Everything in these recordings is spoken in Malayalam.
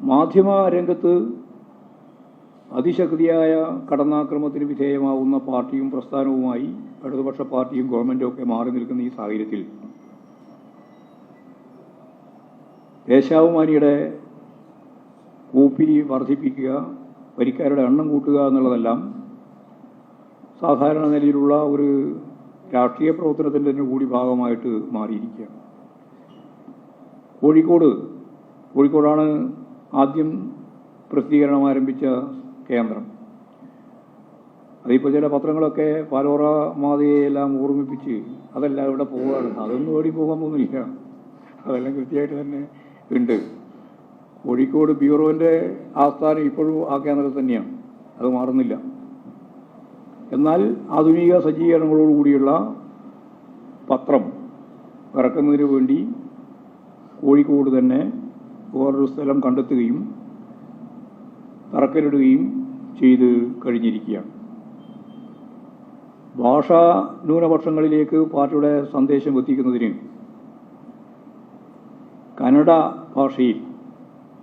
മാധ്യമ രംഗത്ത് അതിശക്തിയായ കടന്നാക്രമത്തിന് വിധേയമാവുന്ന പാർട്ടിയും പ്രസ്ഥാനവുമായി ഇടതുപക്ഷ പാർട്ടിയും ഗവൺമെന്റും ഒക്കെ മാറി നിൽക്കുന്ന ഈ സാഹചര്യത്തിൽ ദേശാഭിമാനിയുടെ കൂപ്പി വർദ്ധിപ്പിക്കുക വരിക്കാരുടെ എണ്ണം കൂട്ടുക എന്നുള്ളതെല്ലാം സാധാരണ നിലയിലുള്ള ഒരു രാഷ്ട്രീയ പ്രവർത്തനത്തിന്റെ തന്നെ കൂടി ഭാഗമായിട്ട് മാറിയിരിക്കുകയാണ്. കോഴിക്കോട് കോഴിക്കോടാണ് ആദ്യം പ്രസിദ്ധീകരണം ആരംഭിച്ച കേന്ദ്രം. അതിപ്പോൾ ചില പത്രങ്ങളൊക്കെ പാലോറ മാതയെല്ലാം ഓർമ്മിപ്പിച്ച് അതെല്ലാം ഇവിടെ പോവുകയാണ്. അതൊന്നും ഓടി പോകാൻ പോകുന്നില്ല. അതെല്ലാം കൃത്യമായിട്ട് തന്നെ ഉണ്ട്. കോഴിക്കോട് ബ്യൂറോന്റെ ആസ്ഥാനം ഇപ്പോഴും ആ കേന്ദ്രത്തിൽ തന്നെയാണ് അത് മാറുന്നില്ല. എന്നാൽ ആധുനിക സജ്ജീകരണങ്ങളോടുകൂടിയുള്ള പത്രം ഇറക്കുന്നതിന് വേണ്ടി കോഴിക്കോട് തന്നെ വേറൊരു സ്ഥലം കണ്ടെത്തുകയും തറക്കല്ലിടുകയും ചെയ്ത് കഴിഞ്ഞിരിക്കുകയാണ് ഭാഷാ ന്യൂനപക്ഷങ്ങളിലേക്ക് പാർട്ടിയുടെ സന്ദേശം എത്തിക്കുന്നതിന് കന്നഡ ഭാഷയിൽ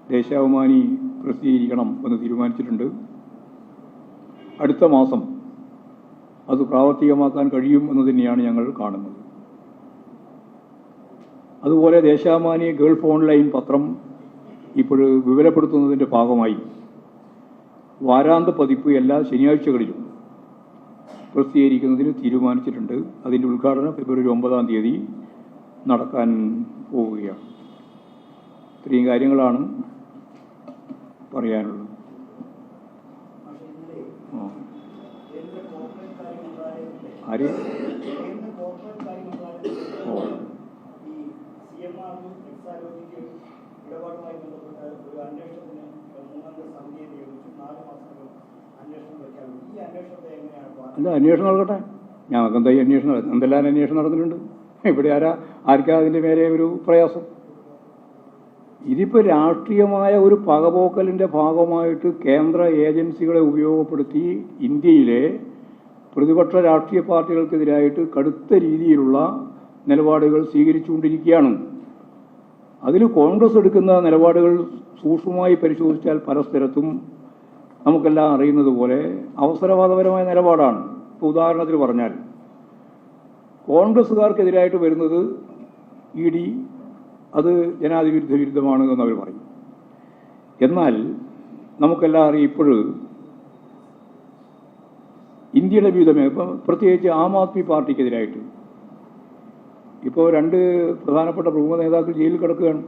ദേശാഭിമാനി പ്രസിദ്ധീകരിക്കണം എന്ന് തീരുമാനിച്ചിട്ടുണ്ട്. അടുത്ത മാസം അത് പ്രാവർത്തികമാക്കാൻ കഴിയും എന്ന് തന്നെയാണ് ഞങ്ങൾ കാണുന്നത്. അതുപോലെ ദേശാഭിമാനി ഗൾഫ് ഓൺലൈൻ പത്രം ഇപ്പോൾ വിവരപ്പെടുത്തുന്നതിന്റെ ഭാഗമായി വാരാന്ത പതിപ്പ് എല്ലാ ശനിയാഴ്ചകളിലും പ്രസിദ്ധീകരിക്കുന്നതിന് തീരുമാനിച്ചിട്ടുണ്ട്. അതിന്റെ ഉദ്ഘാടനം ഫെബ്രുവരി ഒമ്പതാം തീയതി നടക്കാൻ പോവുകയാണ്. ഇത്രയും കാര്യങ്ങളാണ് പറയാനുള്ളത്. ആര്? ഓ. ഇടപാടുമായി ബന്ധപ്പെട്ട ഒരു അന്വേഷണത്തിന് മൂന്നംഗ സമിതിയെ നിയോഗിച്ചു നാല് മാസത്തിലും അന്വേഷണം പ്രഖ്യാപിച്ചു ഈ അന്വേഷണത്തെ എങ്ങനെയാണ് അല്ല അന്വേഷണം നടക്കട്ടെ? ഞങ്ങൾക്ക് എന്താ ഈ അന്വേഷണം എന്തെല്ലാം അന്വേഷണം നടന്നിട്ടുണ്ട്? ഇവിടെ ആരാ ആർക്കാ അതിന്റെ മേലെ ഒരു പ്രയാസം? ഇതിപ്പോൾ രാഷ്ട്രീയമായ ഒരു പകപോക്കലിന്റെ ഭാഗമായിട്ട് കേന്ദ്ര ഏജൻസികളെ ഉപയോഗപ്പെടുത്തി ഇന്ത്യയിലെ പ്രതിപക്ഷ രാഷ്ട്രീയ പാർട്ടികൾക്കെതിരായിട്ട് കടുത്ത രീതിയിലുള്ള നിലപാടുകൾ സ്വീകരിച്ചുകൊണ്ടിരിക്കുകയാണ്. അതിൽ കോൺഗ്രസ് എടുക്കുന്ന നിലപാടുകൾ സൂക്ഷ്മമായി പരിശോധിച്ചാൽ പല സ്ഥലത്തും നമുക്കെല്ലാം അറിയുന്നത് പോലെ അവസരവാദപരമായ നിലപാടാണ്. ഇപ്പോൾ ഉദാഹരണത്തിന് പറഞ്ഞാൽ കോൺഗ്രസ്സുകാർക്കെതിരായിട്ട് വരുന്നത് ഇ ഡി അത് ജനാധിപത്യ വിരുദ്ധമാണ് എന്ന് അവർ പറയും. എന്നാൽ നമുക്കെല്ലാം അറിയാം ഇപ്പോഴും ഇന്ത്യയുടെ വിധമേ ഇപ്പം പ്രത്യേകിച്ച് ആം ആദ്മി പാർട്ടിക്കെതിരായിട്ട് ഇപ്പോൾ രണ്ട് പ്രധാനപ്പെട്ട പ്രമുഖ നേതാക്കൾ ജയിലിൽ കിടക്കുകയാണ്.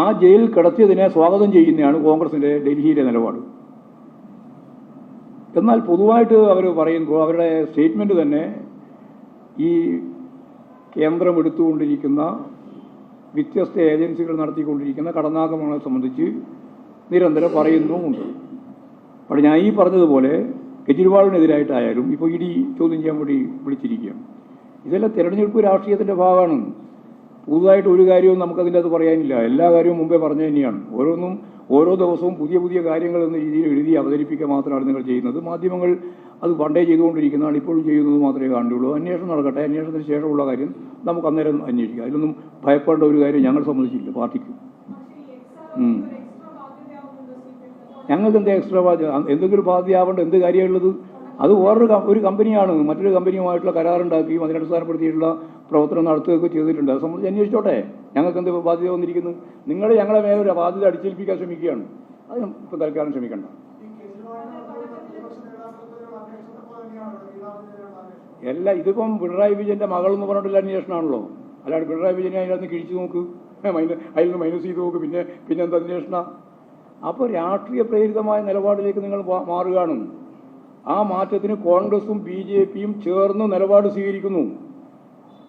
ആ ജയിലിൽ കിടത്തിയതിനെ സ്വാഗതം ചെയ്യുന്നതാണ് കോൺഗ്രസിന്റെ ഡൽഹിയിലെ നിലപാട്. എന്നാൽ പൊതുവായിട്ട് അവർ പറയുമ്പോൾ അവരുടെ സ്റ്റേറ്റ്മെന്റ് തന്നെ ഈ കേന്ദ്രം എടുത്തുകൊണ്ടിരിക്കുന്ന വ്യത്യസ്ത ഏജൻസികൾ നടത്തിക്കൊണ്ടിരിക്കുന്ന കടന്നാക്രമണങ്ങളെ സംബന്ധിച്ച് നിരന്തരം പറയുന്നുമുണ്ട്. അപ്പോൾ ഞാൻ ഈ പറഞ്ഞതുപോലെ കെജ്രിവാളിനെതിരായിട്ടായാലും ഇപ്പോൾ ഇ ഡി ചോദ്യം ചെയ്യാൻ വേണ്ടി വിളിച്ചിരിക്കുകയാണ്. ഇതെല്ലാം തിരഞ്ഞെടുപ്പ് രാഷ്ട്രീയത്തിന്റെ ഭാഗമാണ്. പുതുതായിട്ട് ഒരു കാര്യവും നമുക്കതിന്റെ അത് പറയാനില്ല. എല്ലാ കാര്യവും മുമ്പേ പറഞ്ഞു തന്നെയാണ്. ഓരോന്നും ഓരോ ദിവസവും പുതിയ പുതിയ കാര്യങ്ങൾ എന്ന രീതിയിൽ എഴുതി അവതരിപ്പിക്കുക മാത്രമാണ് നിങ്ങൾ ചെയ്യുന്നത്. മാധ്യമങ്ങൾ അത് പണ്ടേ ചെയ്തുകൊണ്ടിരിക്കുന്നതാണ് ഇപ്പോഴും ചെയ്യുന്നത് മാത്രമേ കണ്ടുള്ളൂ അന്വേഷണം നടക്കട്ടെ. അന്വേഷണത്തിന് ശേഷമുള്ള കാര്യം നമുക്ക് അന്നേരം അന്വേഷിക്കാം. അതിലൊന്നും ഭയപ്പെടേണ്ട ഒരു കാര്യം ഞങ്ങൾ സംബന്ധിച്ചില്ല പാർട്ടിക്ക്. ഞങ്ങൾക്ക് എന്താ എക്സ്ട്രാ ബാധ്യത? എന്തെങ്കിലും ബാധ്യതയാവേണ്ട എന്ത് കാര്യമുള്ളത് അത് വേറൊരു ഒരു കമ്പനിയാണ്. മറ്റൊരു കമ്പനിയുമായിട്ടുള്ള കരാറുണ്ടാക്കുകയും അതിനടിസ്ഥാനപ്പെടുത്തിയിട്ടുള്ള പ്രവർത്തനം നടത്തുകയൊക്കെ ചെയ്തിട്ടുണ്ട്. അത് സംബന്ധിച്ച് അന്വേഷിച്ചോട്ടെ. ഞങ്ങൾക്ക് എന്ത് ബാധ്യത വന്നിരിക്കുന്നു? നിങ്ങൾ ഞങ്ങളെ മേലെ ഒരു ബാധ്യത അടിച്ചേൽപ്പിക്കാൻ ശ്രമിക്കുകയാണ്. അത് ഇപ്പം തൽക്കാലം ശ്രമിക്കണ്ട. അല്ല ഇതിപ്പം പിണറായി വിജയന്റെ മകൾ എന്ന് പറഞ്ഞിട്ടുള്ള അന്വേഷണമാണല്ലോ. അല്ലാണ്ട് പിണറായി വിജയനെ അതിനകത്ത് കിഴിച്ചു നോക്ക്. അതിൽ നിന്ന് മൈനസ് ചെയ്ത് നോക്ക്. പിന്നെ പിന്നെ എന്താ അന്വേഷണം? അപ്പോൾ രാഷ്ട്രീയ പ്രേരിതമായ നിലപാടിലേക്ക് നിങ്ങൾ മാറുകയാണ്. ആ മാറ്റത്തിന് കോൺഗ്രസും ബി ജെ പിയും ചേർന്ന് നിലപാട് സ്വീകരിക്കുന്നു.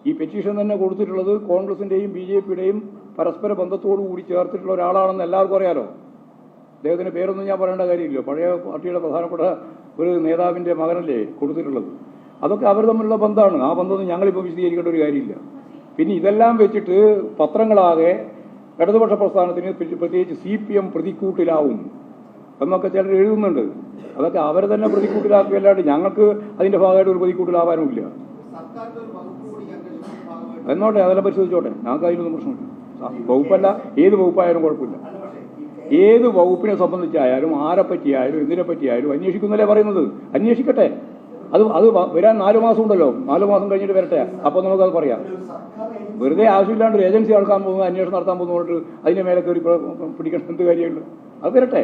ഈ പെറ്റീഷൻ തന്നെ കൊടുത്തിട്ടുള്ളത് കോൺഗ്രസിന്റെയും ബി ജെ പിയുടെയും പരസ്പര ബന്ധത്തോടു കൂടി ചേർത്തിട്ടുള്ള ഒരാളാണെന്ന് എല്ലാവർക്കും അറിയാലോ. അദ്ദേഹത്തിന്റെ പേരൊന്നും ഞാൻ പറയേണ്ട കാര്യമില്ല. പഴയ പാർട്ടിയുടെ പ്രധാനപ്പെട്ട ഒരു നേതാവിന്റെ മകനല്ലേ കൊടുത്തിട്ടുള്ളത്. അതൊക്കെ അവർ തമ്മിലുള്ള ബന്ധമാണ്. ആ ബന്ധമൊന്നും ഞങ്ങളിപ്പോൾ വിശദീകരിക്കേണ്ട ഒരു കാര്യമില്ല. പിന്നെ ഇതെല്ലാം വെച്ചിട്ട് പത്രങ്ങളാകെ ഇടതുപക്ഷ പ്രസ്ഥാനത്തിന് പ്ര- പ്രത്യേകിച്ച് സി പി എം പ്രതിക്കൂട്ടിലാവും എന്നൊക്കെ ചിലർ എഴുതുന്നുണ്ട്. അതൊക്കെ അവർ തന്നെ പ്രതിക്കൂട്ടിലാക്കുകയല്ലാണ്ട് ഞങ്ങൾക്ക് അതിന്റെ ഭാഗമായിട്ട് ഒരു പ്രതിക്കൂട്ടിലാവാനുമില്ല. എന്നോട്ടെ അതെല്ലാം പരിശോധിച്ചോട്ടെ. ഞങ്ങൾക്ക് അതിനൊന്നും പ്രശ്നമില്ല. വകുപ്പല്ല. ഏത് വകുപ്പായാലും കുഴപ്പമില്ല. ഏത് വകുപ്പിനെ സംബന്ധിച്ചായാലും ആരെ പറ്റിയായാലും എന്തിനെ പറ്റിയായാലും അന്വേഷിക്കുന്നല്ലേ പറയുന്നത്. അന്വേഷിക്കട്ടെ. അത് അത് വരാൻ നാല് മാസം ഉണ്ടല്ലോ. നാല് മാസം കഴിഞ്ഞിട്ട് വരട്ടെ. അപ്പോൾ നമുക്കത് പറയാം. വെറുതെ ആവശ്യമില്ലാണ്ട് ഒരു ഏജൻസി നടക്കാൻ പോകുന്നത് അന്വേഷണം നടത്താൻ പോകുന്നതുകൊണ്ട് അതിന്റെ മേലെ കയറി പിടിക്കണം. എന്ത് കാര്യമുണ്ട്? അത് വരട്ടെ.